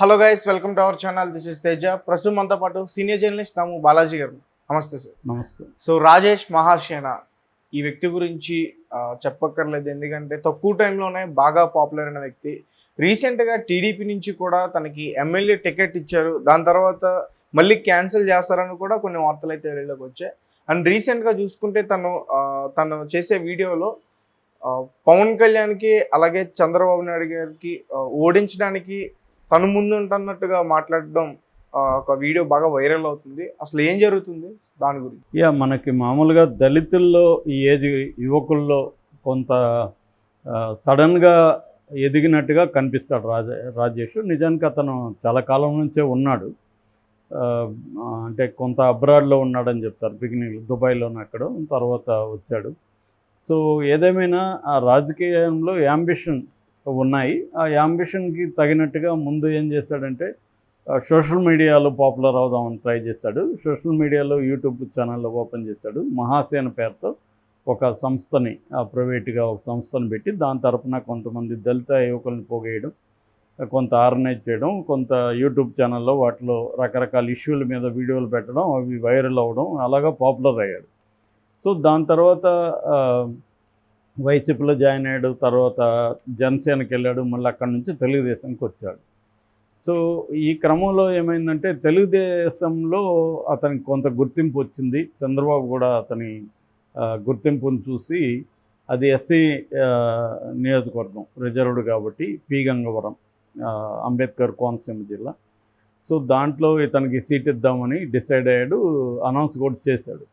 Hello guys welcome to our channel this is Teja ప్రస్తుతం మనతో పాటు సీనియర్ జర్నలిస్ట్ నాము బాలాజీ గారు. నమస్తే సార్. నమస్తే. సో రాజేష్ మహాసేన ఈ వ్యక్తి గురించి చెప్పక్కర్లేదు. ఎందుకంటే తక్కువ టైంలోనే బాగా పాపులర్ అయిన వ్యక్తి. రీసెంట్గా టీడీపీ నుంచి కూడా తనకి ఎమ్మెల్యే టికెట్ ఇచ్చారు. దాని తర్వాత మళ్ళీ క్యాన్సిల్ చేస్తారని కూడా కొన్ని వార్తలు అయితే వెళ్ళలోకి వచ్చాయి. అండ్ రీసెంట్గా చూసుకుంటే తను తను చేసే వీడియోలో పవన్ కళ్యాణ్కి అలాగే చంద్రబాబు నాయుడు గారికి ఓడించడానికి తను ముందు ఉంటున్నట్టుగా మాట్లాడడం ఒక వీడియో బాగా వైరల్ అవుతుంది. అసలు ఏం జరుగుతుంది దాని గురించి? యా మనకి మామూలుగా దళితుల్లో ఈ ఏది యువకుల్లో కొంత సడన్గా ఎదిగినట్టుగా కనిపిస్తాడు రాజ రాజేష్. నిజానికి అతను చాలా కాలం నుంచే ఉన్నాడు. అంటే కొంత అబ్రాడ్లో ఉన్నాడని చెప్తారు. బిగినింగ్ దుబాయ్లోనే అక్కడ తర్వాత వచ్చాడు. సో ఏదేమైనా ఆ రాజకీయంలో యాంబిషన్స్ ఉన్నాయి. ఆ యాంబిషన్కి తగినట్టుగా ముందు ఏం చేశాడంటే సోషల్ మీడియాలో పాపులర్ అవుదామని ట్రై చేశాడు సోషల్ మీడియాలో యూట్యూబ్ ఛానల్లో ఓపెన్ చేశాడు మహాసేన పేరుతో ఒక సంస్థని ఆ, ప్రైవేట్గా ఒక సంస్థను పెట్టి దాని తరపున కొంతమంది దళిత యువకులను పోగేయడం కొంత ఆర్గనైజ్ చేయడం కొంత యూట్యూబ్ ఛానల్లో వాటిలో రకరకాల ఇష్యూల మీద వీడియోలు పెట్టడం అవి వైరల్ అవ్వడం అలాగా పాపులర్ అయ్యాడు. సో దాని తర్వాత వైసీపీలో జాయిన్ అయ్యాడు తర్వాత జనసేనకి వెళ్ళాడు మళ్ళీ అక్కడి నుంచి తెలుగుదేశంకి వచ్చాడు. సో ఈ క్రమంలో ఏమైందంటే తెలుగుదేశంలో అతనికి కొంత గుర్తింపు వచ్చింది. చంద్రబాబు కూడా అతని గుర్తింపును చూసి అది ఎస్సీ నియోజకవర్గం రిజర్వ్డ్ కాబట్టి పి. గంగవరం అంబేద్కర్ కోనసీమ జిల్లా. సో దాంట్లో ఇతనికి సీట్ ఇద్దామని డిసైడ్ అయ్యాడు అనౌన్స్ కూడా చేశాడు.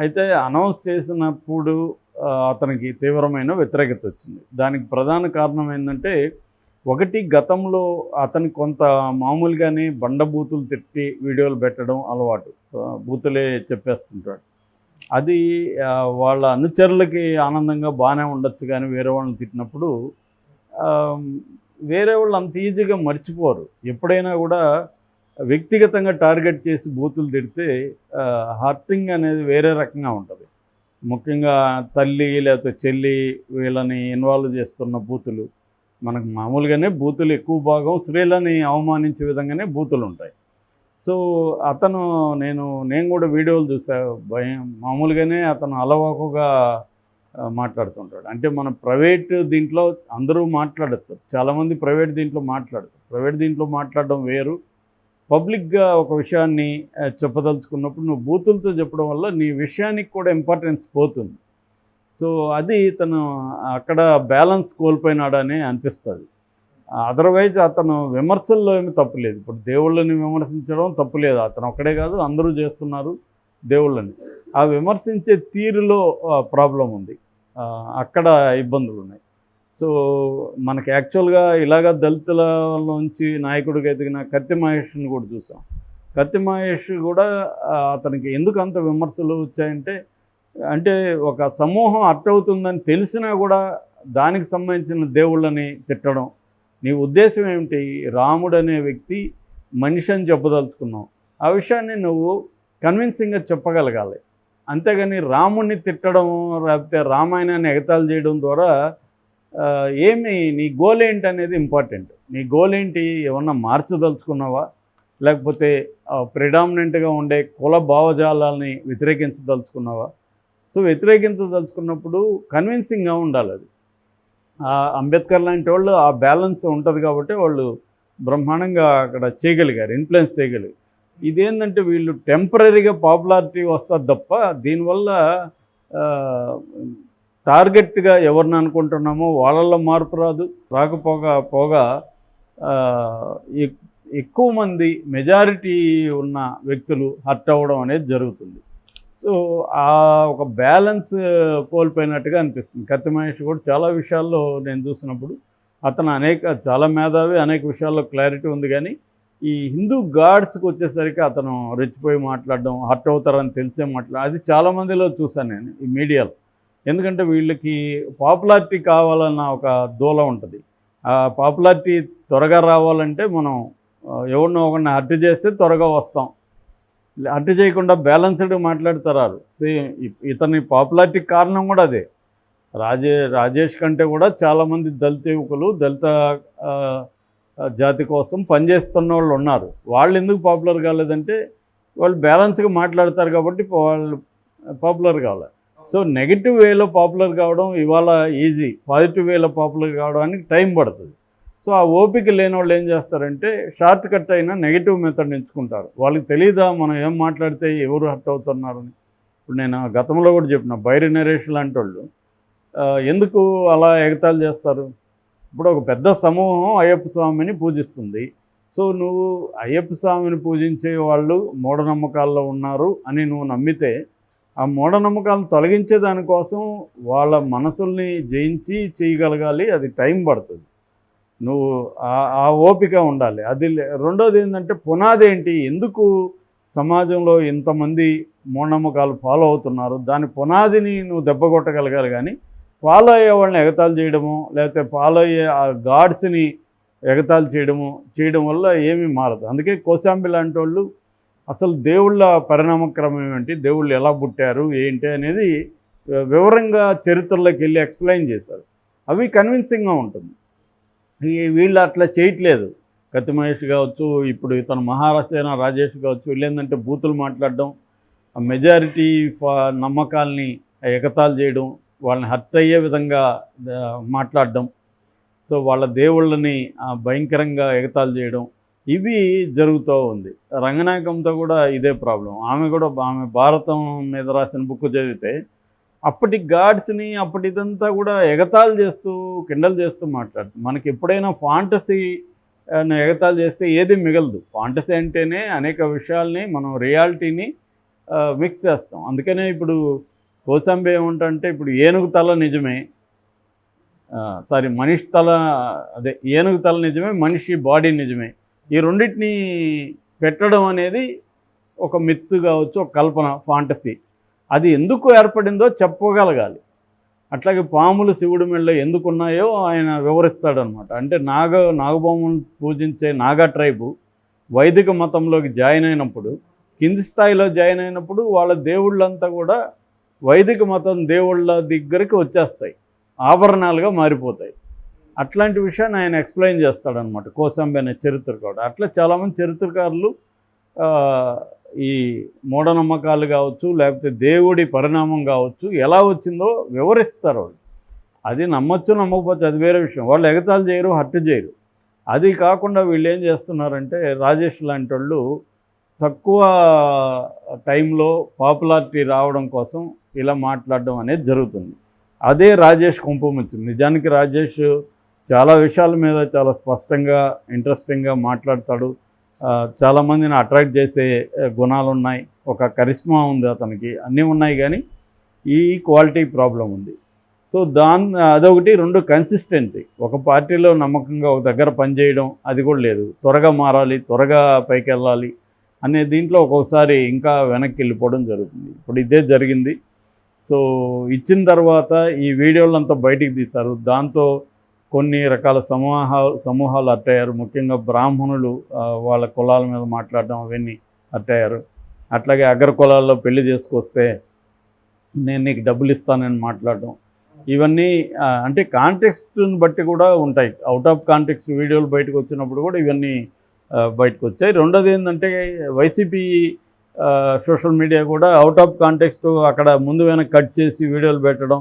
అయితే అనౌన్స్ చేసినప్పుడు అతనికి తీవ్రమైన వ్యతిరేకత వచ్చింది. దానికి ప్రధాన కారణం ఏంటంటే ఒకటి గతంలో అతను కొంత మామూలుగానే బండబూతులు తిట్టి వీడియోలు పెట్టడం అలవాటు. బూతులే చెప్పేస్తుంటాడు. అది వాళ్ళ అనుచరులకి ఆనందంగా బాగానే ఉండొచ్చు కానీ వేరే వాళ్ళని తిట్టినప్పుడు వేరే వాళ్ళు అంత ఈజీగా మర్చిపోరు. ఎప్పుడైనా కూడా వ్యక్తిగతంగా టార్గెట్ చేసి బూతులు తిడితే హర్టింగ్ అనేది వేరే రకంగా ఉంటుంది. ముఖ్యంగా తల్లి లేకపోతే చెల్లి వీళ్ళని ఇన్వాల్వ్ చేస్తున్న బూతులు మనకు మామూలుగానే బూతులు ఎక్కువ భాగం స్త్రీలని అవమానించే విధంగానే బూతులు ఉంటాయి. సో అతను నేను నేను కూడా వీడియోలు చూసా భయం మామూలుగానే అతను అలవాకుగా మాట్లాడుతుంటాడు. అంటే మన ప్రైవేట్ దీంట్లో అందరూ మాట్లాడతారు చాలామంది ప్రైవేట్ దీంట్లో మాట్లాడతారు ప్రైవేట్ దీంట్లో మాట్లాడడం వేరు. పబ్లిక్గా ఒక విషయాన్ని చెప్పదలుచుకున్నప్పుడు నువ్వు బూతులతో చెప్పడం వల్ల నీ విషయానికి కూడా ఇంపార్టెన్స్ పోతుంది. సో అది తను అక్కడ బ్యాలెన్స్ కోల్పోయినాడని అనిపిస్తుంది. అదర్వైజ్ అతను విమర్శల్లో ఏమి తప్పులేదు ఇప్పుడు దేవుళ్ళని విమర్శించడం తప్పులేదు అతను ఒక్కడే కాదు అందరూ చేస్తున్నారు దేవుళ్ళని. ఆ విమర్శించే తీరులో ప్రాబ్లం ఉంది. అక్కడ ఇబ్బందులు ఉన్నాయి సో మనకి యాక్చువల్గా ఇలాగ దళితుల నుంచి నాయకుడిగా ఎదిగిన కత్తి మహేష్ని కూడా చూసాం. కత్తి మహేష్ కూడా అతనికి ఎందుకు అంత విమర్శలు వచ్చాయంటే అంటే ఒక సమూహం అట్టవుతుందని తెలిసినా కూడా దానికి సంబంధించిన దేవుళ్ళని తిట్టడం. నీ ఉద్దేశం ఏమిటి? రాముడు అనే వ్యక్తి మనిషి అని చెప్పదలుచుకున్నావు. ఆ విషయాన్ని నువ్వు కన్విన్సింగ్గా చెప్పగలగాలి. అంతేగాని రాముడిని తిట్టడం లేకపోతే రామాయణాన్ని ఎగతాళి చేయడం ద్వారా ఏమి నీ గోల్ ఏంటి అనేది ఇంపార్టెంట్ నీ గోల్ ఏంటి ఏమన్నా మార్చదలుచుకున్నావా? లేకపోతే ప్రిడామినెంట్గా ఉండే కుల భావజాలాల్ని వ్యతిరేకించదలుచుకున్నావా? సో వ్యతిరేకించదలుచుకున్నప్పుడు కన్విన్సింగ్గా ఉండాలి అది. ఆ అంబేద్కర్ లాంటి వాళ్ళు ఆ బ్యాలెన్స్ ఉంటుంది కాబట్టి వాళ్ళు బ్రహ్మాండంగా అక్కడ చేయగలిగారు ఇన్ఫ్లుయెన్స్ చేయగలిగారు. ఇదేంటంటే వీళ్ళు టెంపరీగా పాపులారిటీ వస్తుంది తప్ప దీనివల్ల టార్గెట్గా ఎవరిని అనుకుంటున్నామో వాళ్ళల్లో మార్పు రాదు రాకపోగా పోగా ఎక్- ఎక్కువ మంది మెజారిటీ ఉన్న వ్యక్తులు హర్ట్ అవ్వడం అనేది జరుగుతుంది. సో ఆ ఒక బ్యాలెన్స్ కోల్పోయినట్టుగా అనిపిస్తుంది. కత్తి మహేష్ కూడా చాలా విషయాల్లో నేను చూసినప్పుడు అతను అనేక చాలా మేధావి అనేక విషయాల్లో క్లారిటీ ఉంది కానీ ఈ హిందూ గాడ్స్కి వచ్చేసరికి అతను రెచ్చిపోయి మాట్లాడడం హర్ట్ అవుతారని తెలిసే మాట్లాడ అది చాలామందిలో చూశాను నేను ఈ మీడియాలో. ఎందుకంటే వీళ్ళకి పాపులారిటీ కావాలన్న ఒక దూల ఉంటుంది. ఆ పాపులారిటీ త్వరగా రావాలంటే మనం ఎవరినో ఒకరిని అడ్డు చేస్తే త్వరగా వస్తాం. అడ్డు చేయకుండా బ్యాలెన్స్డ్ మాట్లాడతారు సేమ్ ఇతని పాపులారిటీ కారణం కూడా అదే. రాజే రాజేష్ కంటే కూడా చాలామంది దళిత యువకులు దళిత జాతి కోసం పనిచేస్తున్న వాళ్ళు ఉన్నారు. వాళ్ళు ఎందుకు పాపులర్ కాలేదంటే వాళ్ళు బ్యాలెన్స్గా మాట్లాడతారు కాబట్టి వాళ్ళు పాపులర్ కావాలి. సో నెగిటివ్ వేలో పాపులర్ కావడం ఇవాళ ఈజీ పాజిటివ్ వేలో పాపులర్ కావడానికి టైం పడుతుంది. సో ఆ ఓపిక లేని వాళ్ళు ఏం చేస్తారంటే షార్ట్ కట్ అయినా నెగిటివ్ మెథడ్ ఎంచుకుంటారు. వాళ్ళకి తెలియదా మనం ఏం మాట్లాడితే ఎవరు హర్ట్ అవుతున్నారని ఇప్పుడు నేను గతంలో కూడా చెప్పిన బైరి నరేష్ లాంటి వాళ్ళు ఎందుకు అలా ఎగతాళి చేస్తారు? ఇప్పుడు ఒక పెద్ద సమూహం అయ్యప్ప స్వామిని పూజిస్తుంది. సో నువ్వు అయ్యప్ప స్వామిని పూజించే వాళ్ళు మూఢనమ్మకాల్లో ఉన్నారు అని నువ్వు నమ్మితే ఆ మూఢనమ్మకాలను తొలగించే దానికోసం వాళ్ళ మనసుల్ని జయించి చేయగలగాలి అది టైం పడుతుంది. నువ్వు ఆ- ఓపిక ఉండాలి. అది లే- రెండోది ఏంటంటే పునాది ఏంటి? ఎందుకు సమాజంలో ఇంతమంది మూఢనమ్మకాలు ఫాలో అవుతున్నారు? దాని పునాదిని నువ్వు దెబ్బ కొట్టగలగాలి కానీ ఫాలో అయ్యే వాళ్ళని ఎగతాలు చేయడము లేకపోతే ఫాలో అయ్యే ఆ గాడ్స్ని ఎగతాలు చేయడము చేయడం వల్ల ఏమీ మారదు. అందుకే కోశాంబి లాంటి వాళ్ళు అసలు దేవుళ్ళ పరిణామక్రమం ఏమిటి దేవుళ్ళు ఎలా పుట్టారు? ఏంటి అనేది వివరంగా చరిత్రలోకి వెళ్ళి ఎక్స్ప్లెయిన్ చేశారు. అవి కన్విన్సింగ్గా ఉంటుంది. వీళ్ళు అట్లా చేయట్లేదు. కత్తి మహేష్ కావచ్చు ఇప్పుడు ఇతను మహారాసేన రాజేష్ కావచ్చు వీళ్ళు ఏంటంటే బూతులు మాట్లాడడం ఆ మెజారిటీ నమ్మకాల్ని ఎగతాలు చేయడం వాళ్ళని హర్ట్ అయ్యే విధంగా మాట్లాడడం. సో వాళ్ళ దేవుళ్ళని భయంకరంగా ఎగతాలు చేయడం ఇవి జరుగుతూ ఉంది. రంగనాయకంతో కూడా ఇదే ప్రాబ్లం. ఆమె కూడా ఆమె భారతం మీద రాసిన బుక్ చదివితే అప్పటి గాడ్స్ని అప్పటి ఇదంతా కూడా ఎగతాళి చేస్తూ కిండల్ చేస్తూ మాట్లాడు మనకి ఎప్పుడైనా ఫాంటసీ ఎగతాళి చేస్తే ఏది మిగలదు. ఫాంటసీ అంటేనే అనేక విషయాల్ని మనం రియాలిటీని మిక్స్ చేస్తాం. అందుకనే ఇప్పుడు కోసంబి ఏముంటంటే ఇప్పుడు ఏనుగు తల నిజమే. సారీ మనిషి తల అదే ఏనుగు తల నిజమే మనిషి బాడీ నిజమే. ఈ రెండింటిని పెట్టడం అనేది ఒక మిత్తు కావచ్చు ఒక కల్పన ఫాంటసీ అది ఎందుకు ఏర్పడిందో చెప్పగలగాలి. అట్లాగే పాములు శివుడి మెళ్ళ ఎందుకున్నాయో ఆయన వివరిస్తాడనమాట అంటే నాగ నాగభౌములు పూజించే నాగా ట్రైబు వైదిక మతంలోకి జాయిన్ అయినప్పుడు కింది స్థాయిలో జాయిన్ అయినప్పుడు వాళ్ళ దేవుళ్ళంతా కూడా వైదిక మతం దేవుళ్ళ దగ్గరికి వచ్చేస్తాయి. ఆభరణాలుగా మారిపోతాయి. అట్లాంటి విషయాన్ని ఆయన ఎక్స్ప్లెయిన్ చేస్తాడనమాట. కోసంబి అనే చరిత్రకారుడు. అట్లా చాలామంది చరిత్రకారులు ఈ మూఢనమ్మకాలు కావచ్చు లేకపోతే దేవుడి పరిణామం కావచ్చు ఎలా వచ్చిందో వివరిస్తారు వాళ్ళు. అది నమ్మచ్చు నమ్మకపోతే అది వేరే విషయం. వాళ్ళు ఎగతాలు చేయరు హట్టు చేయరు. అది కాకుండా వీళ్ళు ఏం చేస్తున్నారంటే రాజేష్ లాంటి వాళ్ళు తక్కువ టైంలో పాపులారిటీ రావడం కోసం ఇలా మాట్లాడడం అనేది జరుగుతుంది. అదే రాజేష్ కుంపముచ్చింది నిజానికి రాజేష్ చాలా విషయాల మీద చాలా స్పష్టంగా ఇంట్రెస్టింగ్గా మాట్లాడతాడు. చాలామందిని అట్రాక్ట్ చేసే గుణాలు ఉన్నాయి. ఒక కరిష్మా ఉంది అతనికి. అన్నీ ఉన్నాయి కానీ ఈ క్వాలిటీ ప్రాబ్లం ఉంది. సో దాని అదొకటి. రెండు కన్సిస్టెంటీ ఒక పార్టీలో నమ్మకంగా ఒక దగ్గర పనిచేయడం అది కూడా లేదు. త్వరగా మారాలి త్వరగా పైకి వెళ్ళాలి అనే దీంట్లో ఒక్కొక్కసారి ఇంకా వెనక్కి వెళ్ళిపోవడం జరుగుతుంది. ఇప్పుడు ఇదే జరిగింది. సో ఇచ్చిన తర్వాత ఈ వీడియోలంతా బయటికి తీశారు. దాంతో కొన్ని రకాల సమూహాలు సమూహాలు అట్టయ్యారు. ముఖ్యంగా బ్రాహ్మణులు వాళ్ళ కులాల మీద మాట్లాడడం అవన్నీ అట్టయ్యారు. అట్లాగే అగ్ర కులాల్లో పెళ్ళి చేసుకొస్తే నేను నీకు డబ్బులు ఇస్తానని మాట్లాడడం. ఇవన్నీ అంటే కాంటెక్స్ట్ని బట్టి కూడా ఉంటాయి. అవుట్ ఆఫ్ కాంటెక్స్ట్ వీడియోలు బయటకు వచ్చినప్పుడు కూడా ఇవన్నీ బయటకు వచ్చాయి. రెండోది ఏంటంటే వైసీపీ సోషల్ మీడియా కూడా అవుట్ ఆఫ్ కాంటెక్స్ట్ అక్కడ ముందు వెనక కట్ చేసి వీడియోలు పెట్టడం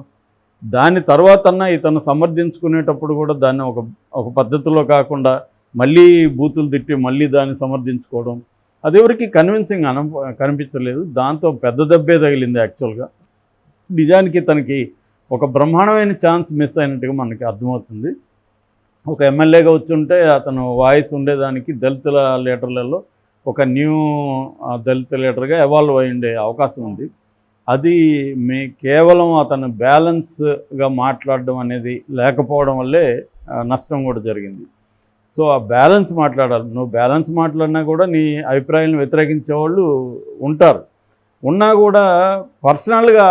దాని తర్వాత అన్న ఇతను సమర్థించుకునేటప్పుడు కూడా దాన్ని ఒక ఒక పద్ధతిలో కాకుండా మళ్ళీ బూతులు తిట్టి మళ్ళీ దాన్ని సమర్థించుకోవడం. అది ఎవరికి కన్విన్సింగ్ అన కనిపించలేదు. దాంతో పెద్ద దెబ్బే తగిలింది యాక్చువల్గా నిజానికి తనకి ఒక బ్రహ్మాండమైన ఛాన్స్ మిస్ అయినట్టుగా మనకి అర్థమవుతుంది. ఒక ఎమ్మెల్యేగా వచ్చుంటే అతను వాయిస్ ఉండేదానికి దళితుల లీడర్లలో ఒక న్యూ దళిత లీడర్గా ఎవాల్వ్ అయి ఉండే అవకాశం ఉంది. అది మీ కేవలం అతను బ్యాలెన్స్గా మాట్లాడడం అనేది లేకపోవడం వల్లే నష్టం కూడా జరిగింది. సో ఆ బ్యాలెన్స్ మాట్లాడాలి. నువ్వు బ్యాలెన్స్ మాట్లాడినా కూడా నీ అభిప్రాయాలను వ్యతిరేకించే వాళ్ళు ఉంటారు. ఉన్నా కూడా పర్సనల్గా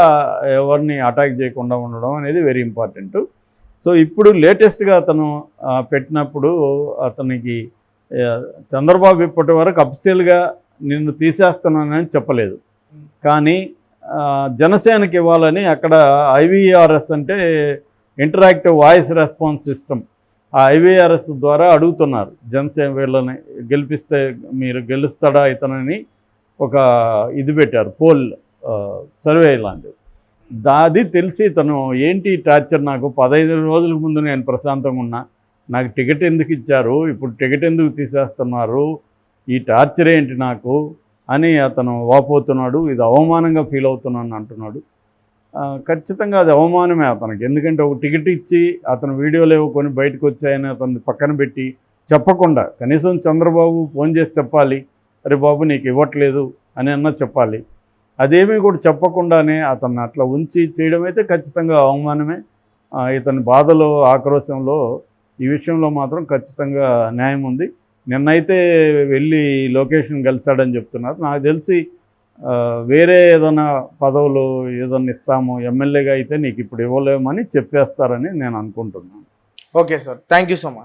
ఎవరిని అటాక్ చేయకుండా ఉండడం అనేది వెరీ ఇంపార్టెంట్. సో ఇప్పుడు లేటెస్ట్గా అతను పెట్టినప్పుడు అతనికి చంద్రబాబు ఇప్పటి వరకు అఫిషియల్గా నిన్ను తీసేస్తున్నానని చెప్పలేదు. కానీ జనసేనకి ఇవ్వాలని అక్కడ ఐవీఆర్ఎస్ అంటే ఇంటరాక్టివ్ వాయిస్ రెస్పాన్స్ సిస్టమ్. ఆ ఐవీఆర్ఎస్ ద్వారా అడుగుతున్నారు జనసేన వీళ్ళని గెలిపిస్తే మీరు గెలుస్తాడా ఇతనని ఒక ఇది పెట్టారు పోల్ సర్వే లాంటిది. దాది తెలిసి తను ఏంటి టార్చర్ నాకు పదహైదు రోజుల ముందు నేను ప్రశాంతంగా ఉన్నా నాకు టికెట్ ఎందుకు ఇచ్చారు ఇప్పుడు టికెట్ ఎందుకు తీసేస్తున్నారు ఈ టార్చర్ ఏంటి నాకు? అని అతను వాపోతున్నాడు. ఇది అవమానంగా ఫీల్ అవుతున్నాను అంటున్నాడు. ఖచ్చితంగా అది అవమానమే అతనికి. ఎందుకంటే ఒక టికెట్ ఇచ్చి అతను వీడియోలు ఇవ్వకొని బయటకు వచ్చాయని అతను పక్కన పెట్టి చెప్పకుండా కనీసం చంద్రబాబు ఫోన్ చేసి చెప్పాలి. అరే బాబు నీకు ఇవ్వట్లేదు అని అన్నా చెప్పాలి. అదేమీ కూడా చెప్పకుండానే అతన్ని అట్లా ఉంచి చేయడం అయితే ఖచ్చితంగా అవమానమే. ఇతని బాధలో ఆక్రోశంలో ఈ విషయంలో మాత్రం ఖచ్చితంగా న్యాయం ఉంది. నిన్నైతే వెళ్ళి లొకేషన్ కలిశాడని చెప్తున్నారు. నాకు తెలిసి వేరే ఏదైనా పదవులు ఏదైనా ఇస్తాము ఎమ్మెల్యేగా అయితే నీకు ఇప్పుడు ఇవ్వలేమని చెప్పేస్తారని నేను అనుకుంటున్నాను. Okay sir. Thank you so much.